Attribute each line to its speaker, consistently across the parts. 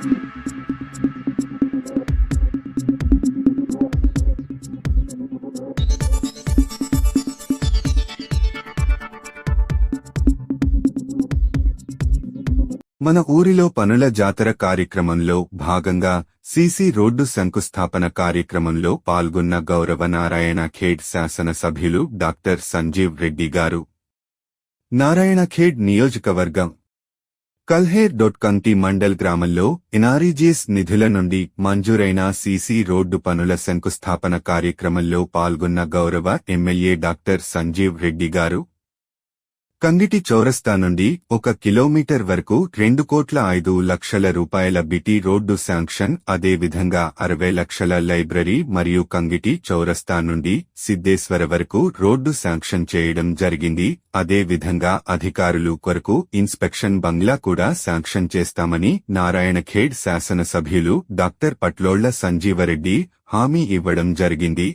Speaker 1: మన ఊరిలో పనుల జాతర కార్యక్రమంలో భాగంగా సీసీ రోడ్డు శంకుస్థాపన కార్యక్రమంలో పాల్గొన్న గౌరవ నారాయణ ఖేడ్ శాసనసభ్యులు డాక్టర్ సంజీవ్ రెడ్డి గారు. నారాయణ ఖేడ్ నియోజకవర్గం కల్హేర్ డొట్కంతి మండల్ గ్రామంలో ఎన్ఆర్ఈజీఎస్ నిధుల నుండి మంజూరైన సీసీ రోడ్డు పనుల శంకుస్థాపన కార్యక్రమంలో పాల్గొన్న గౌరవ ఎమ్మెల్యే డాక్టర్ సంజీవ్ రెడ్డి గారు కంగిటి చౌరస్తా నుండి ఒక కిలోమీటర్ వరకు రెండు కోట్ల ఐదు లక్షల రూపాయల బిటి రోడ్డు శాంక్షన్ అదేవిధంగా అరవై లక్షల లైబ్రరీ మరియు కంగిటి చౌరస్తా నుండి సిద్దేశ్వర వరకు రోడ్డు శాంక్షన్ చేయడం జరిగింది. అదేవిధంగా అధికారులు కొరకు ఇన్స్పెక్షన్ బంగ్లా కూడా శాంక్షన్ చేస్తామని నారాయణఖేడ్ శాసనసభ్యులు డాక్టర్ పట్లోళ్ళ సంజీవరెడ్డి హామీ ఇవ్వడం జరిగింది.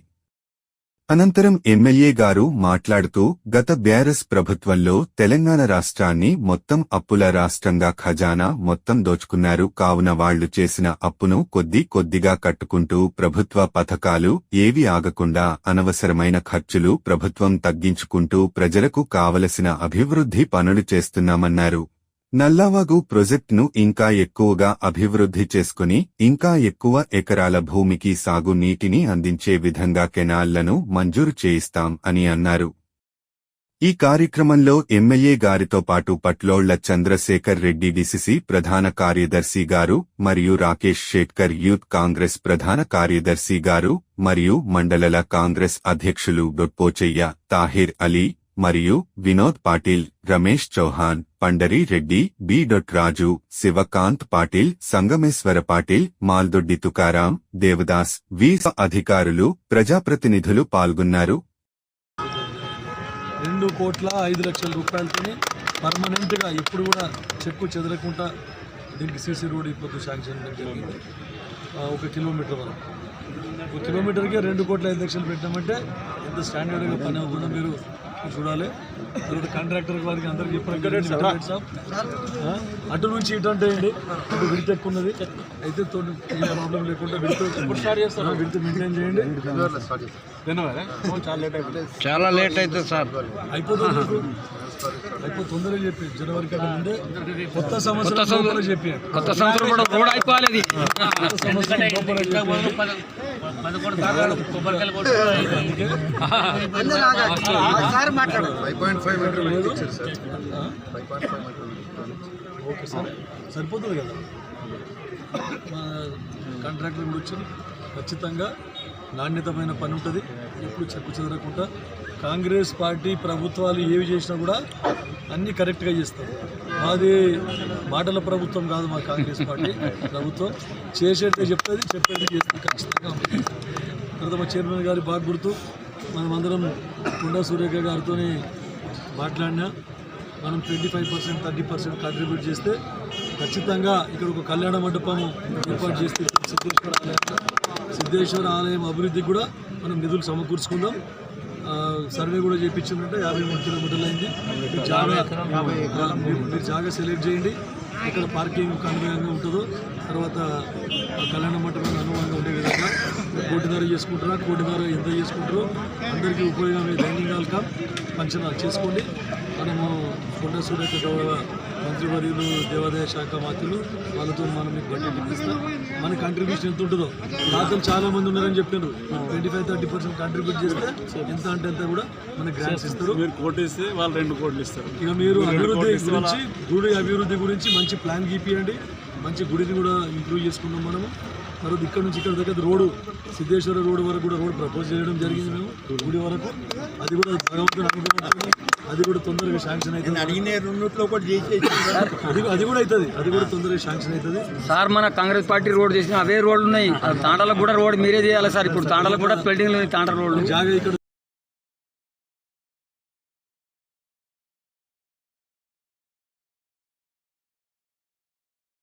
Speaker 1: అనంతరం ఎమ్మెల్యే గారు మాట్లాడుతూ గత బ్యారస్ ప్రభుత్వంలో తెలంగాణ రాష్ట్రాన్ని మొత్తం అప్పుల రాష్ట్రంగా ఖజానా మొత్తం దోచుకున్నారు. కావున వాళ్ళు చేసిన అప్పును కొద్ది కొద్దిగా కట్టుకుంటూ ప్రభుత్వ పథకాలు ఏవి ఆగకుండా అనవసరమైన ఖర్చులు ప్రభుత్వం తగ్గించుకుంటూ ప్రజలకు కావలసిన అభివృద్ధి పనులు చేస్తున్నామన్నారు. నల్లవాగు ప్రాజెక్టును ఇంకా ఎక్కువగా అభివృద్ధి చేసుకుని ఇంకా ఎక్కువ ఎకరాల భూమికి సాగు నీటిని అందించే విధంగా కెనాల్లను మంజూరు చేయిస్తాం అని అన్నారు. ఈ కార్యక్రమంలో ఎమ్మెల్యే గారితో పాటు పట్లోళ్ళ చంద్రశేఖర్ రెడ్డి డిసిసి ప్రధాన కార్యదర్శి గారు మరియు రాకేష్ షేట్కర్ యూత్ కాంగ్రెస్ ప్రధాన కార్యదర్శి గారు మరియు మండలల కాంగ్రెస్ అధ్యక్షులు డొట్పోచెయ్య తాహిర్ అలీ మరియు Vinod Patil Ramesh Chauhan Pandari Reddy B dot Raju Sivakanth Patil Sangameshwara Patil Maldoddi Tukaram Devdas V అధికారులు ప్రజాప్రతినిధులు పాల్గొన్నారు.
Speaker 2: రెండు కోట్ల ఐదు లక్షల రూపాయలతోని పర్మనెంట్గా ఎప్పుడు కూడా చెక్కు చెదరకుండా దీనికి సీసీ రోడ్ ఇప్పుడు శాంక్షన్ జరిగింది. ఒక కిలోమీటర్ వరకు. ఒక కిలోమీటర్కే రెండు కోట్ల ఐదు లక్షలు పెట్టామంటే ఎంత స్టాండర్డ్గా పని అవుతుందో మీరు చూడాలి. తర్వాత కాంట్రాక్టర్ వారికి అందరికి చెప్పడం అటు నుంచి ఇటు అంటే ఏంటి? అటు విడత ఎక్కువ ఉన్నది అయితే తోటి ఏ ప్రాబ్లం లేకుండా విడత విడత మెయింటైన్ చేయండి.
Speaker 3: చాలా లేట్ అవుతుంది సార్.
Speaker 2: అయిపోతుంది. అయిపోతుంది. తొందరగా చెప్పి జనవరి కన్నా ముందే కొత్త సంవత్సరం చెప్పి.
Speaker 3: కొత్త సంవత్సరం కూడా రోడ్ అయిపోవాలి. ఇది
Speaker 2: కొత్త సంవత్సరం లోపల చెప్పి. Okay sir. సరిపోతుంది కదా? మా కాంట్రాక్టర్ వచ్చి ఖచ్చితంగా నాణ్యతమైన పని ఉంటుంది. ఎప్పుడు చెక్కు చెదరకుండా కాంగ్రెస్ పార్టీ ప్రభుత్వాలు ఏవి చేసినా కూడా అన్నీ కరెక్ట్గా చేస్తాం మాది మాటల ప్రభుత్వం కాదు మా కాంగ్రెస్ పార్టీ ప్రభుత్వం. చేసేది చెప్తుంది చెప్పేది చేస్తుంది ఖచ్చితంగా తర్వాత మా చైర్మన్ గారి బాగా గుర్తు మనం అందరం కొండా సూర్యక గారితో మాట్లాడినా మనం twenty five percent thirty percent contribute చేస్తే ఖచ్చితంగా ఇక్కడ ఒక కళ్యాణ మండపం ఏర్పాటు చేస్తే సిద్ధేశ్వర ఆలయం సిద్ధేశ్వర ఆలయం అభివృద్ధికి కూడా మనం నిధులు సమకూర్చుకుందాం. సర్వే కూడా చేయించిందంటే యాభై మూడు కిలోమీటర్లు అయింది. జాగా మీరు మీరు జాగా సెలెక్ట్ చేయండి. ఇక్కడ పార్కింగ్ అనుగుణంగా ఉంటుందో. తర్వాత కళ్యాణ మంటపం అనుగుణంగా ఉండే విధంగా కోటిన్నర చేసుకుంటారా కోటిన్నర ఎంత చేసుకుంటారో అందరికీ ఉపయోగమే డైనింగ్ హాల్ కమ్ హాల్ చేసుకోండి. మనము కొండ సూర్యక గౌరవ మంత్రివర్యులు దేవాదాయ శాఖ మంత్రులు వాళ్ళతో మనం మీకు బడ్జెట్ ఇప్పిస్తాం. మన కంట్రిబ్యూషన్ ఎంత ఉంటుందో. దాతలు చాలా మంది ఉన్నారని చెప్పినారు. Twenty five thirty percent contribute చేస్తే ఎంత అంటే అంత కూడా మనకి గ్రాంట్స్ ఇస్తారు.
Speaker 4: మీరు కోటి ఇస్తే వాళ్ళు రెండు కోట్లు ఇస్తారు.
Speaker 2: ఇక మీరు అభివృద్ధి గురించి గుడి అభివృద్ధి గురించి మంచి ప్లాన్ గీపియండి. మంచి గుడిని కూడా ఇంప్రూవ్ చేసుకున్నాం మనము. తర్వాత ఇక్కడ నుంచి ఇక్కడ దగ్గర రోడ్డు సిద్ధేశ్వర రోడ్డు వరకు కూడా రోడ్ ప్రపోజ్ చేయడం జరిగింది మేము. గుడి వరకు. అది కూడా భగవంతుని అనుగ్రహం అది కూడా తొందరగా శాంక్షన్ అవుతుంది.
Speaker 4: అడిగిన రెండిట్లో కూడా
Speaker 2: అది కూడా అవుతుంది. అది కూడా తొందరగా శాంక్షన్ అవుతుంది.
Speaker 3: సార్ మన కాంగ్రెస్ పార్టీ రోడ్ చేసిన అవే రోడ్లు ఉన్నాయి. తాండాలకు కూడా రోడ్ మీరే చేయాలి సార్. ఇప్పుడు తాండాలకు కూడా బిల్డింగ్లు తాండా రోడ్లు.
Speaker 2: జాగా ఇక్కడ